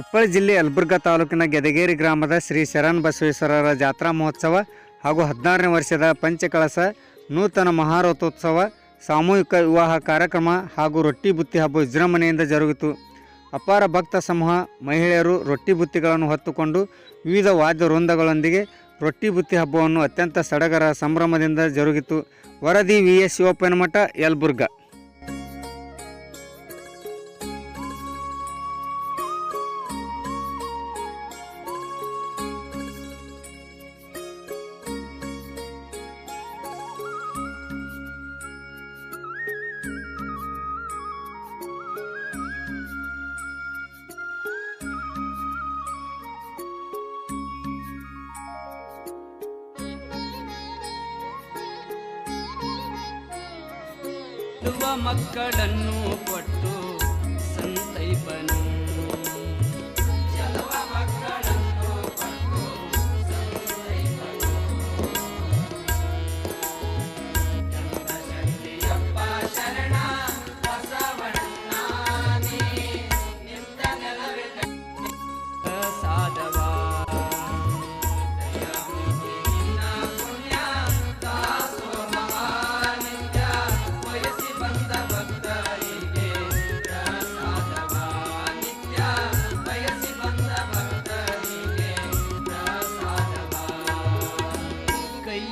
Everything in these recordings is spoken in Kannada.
ಕೊಪ್ಪಳ ಜಿಲ್ಲೆ ಯಲಬುರ್ಗಾ ತಾಲೂಕಿನ ಗೆದಗೇರಿ ಗ್ರಾಮದ ಶ್ರೀ ಶರಣ ಬಸವೇಶ್ವರರ ಜಾತ್ರಾ ಮಹೋತ್ಸವ ಹಾಗೂ ಹದಿನಾರನೇ ವರ್ಷದ ಪಂಚಕಳಸ ನೂತನ ಮಹಾರಥೋತ್ಸವ, ಸಾಮೂಹಿಕ ವಿವಾಹ ಕಾರ್ಯಕ್ರಮ ಹಾಗೂ ರೊಟ್ಟಿ ಬುತ್ತಿ ಹಬ್ಬ ವಿಜೃಂಭಣೆಯಿಂದ ಜರುಗಿತು. ಅಪಾರ ಭಕ್ತ ಸಮೂಹ, ಮಹಿಳೆಯರು ರೊಟ್ಟಿ ಬುತ್ತಿಗಳನ್ನು ಹೊತ್ತುಕೊಂಡು ವಿವಿಧ ವಾದ್ಯ ವೃಂದಗಳೊಂದಿಗೆ ರೊಟ್ಟಿ ಬುತ್ತಿ ಹಬ್ಬವನ್ನು ಅತ್ಯಂತ ಸಡಗರ ಸಂಭ್ರಮದಿಂದ ಜರುಗಿತು. ವರದಿ ವಿ ಎಸ್ ಶಿವಪ್ಪನಮಠ ಯಲಬುರ್ಗಾ. ಹುಟ್ಟುವ ಮಕ್ಕಳನ್ನು ಕೊಟ್ಟು ಸಂತೈಪನು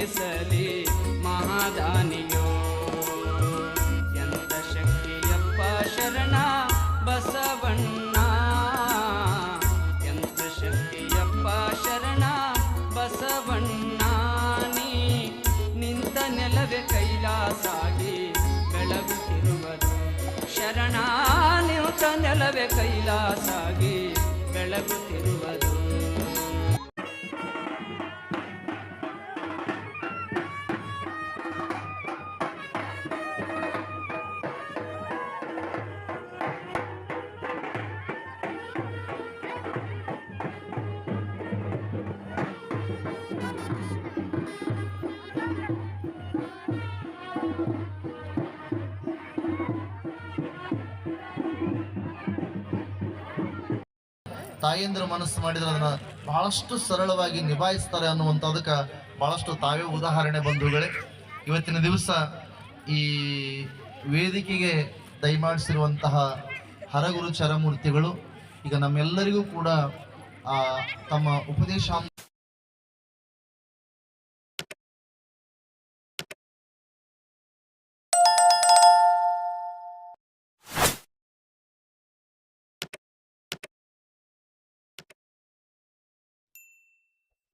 ಬಣ್ಣಿಸಲಿ ಮಹಾದಾನಿಯೋ. ಎಂತ ಶಕ್ತಿಯಪ್ಪ ಶರಣ ಬಸವಣ್ಣ. ಎಂತ ಶಕ್ತಿಯಪ್ಪ ಶರಣ ಬಸವಣ್ಣ. ನೀ ನಿಂತ ನೆಲವೆ ಕೈಲಾಸಾಗಿ ಬೆಳಗುತ್ತಿರುವುದು ಶರಣ, ನಿಂತ ನೆಲವೆ ಕೈಲಾಸಾಗಿ ಬೆಳಗುತ್ತಿರುವುದು ತಾಯಂದಿರು ಮನಸ್ಸು ಮಾಡಿದ್ರೆ ಅದನ್ನ ಬಹಳಷ್ಟು ಸರಳವಾಗಿ ನಿಭಾಯಿಸ್ತಾರೆ ಅನ್ನುವಂಥದಕ್ಕೆ ಬಹಳಷ್ಟು ತಾವೇ ಉದಾಹರಣೆ ಬಂಧುಗಳೇ. ಇವತ್ತಿನ ದಿವಸ ಈ ವೇದಿಕೆಗೆ ದಯಮಾಡಿಸಿರುವಂತಹ ಹರಗುರು ಚರಮೂರ್ತಿಗಳು, ಈಗ ನಮ್ಮೆಲ್ಲರಿಗೂ ಕೂಡ ತಮ್ಮ ಉಪದೇಶಾಮೃತ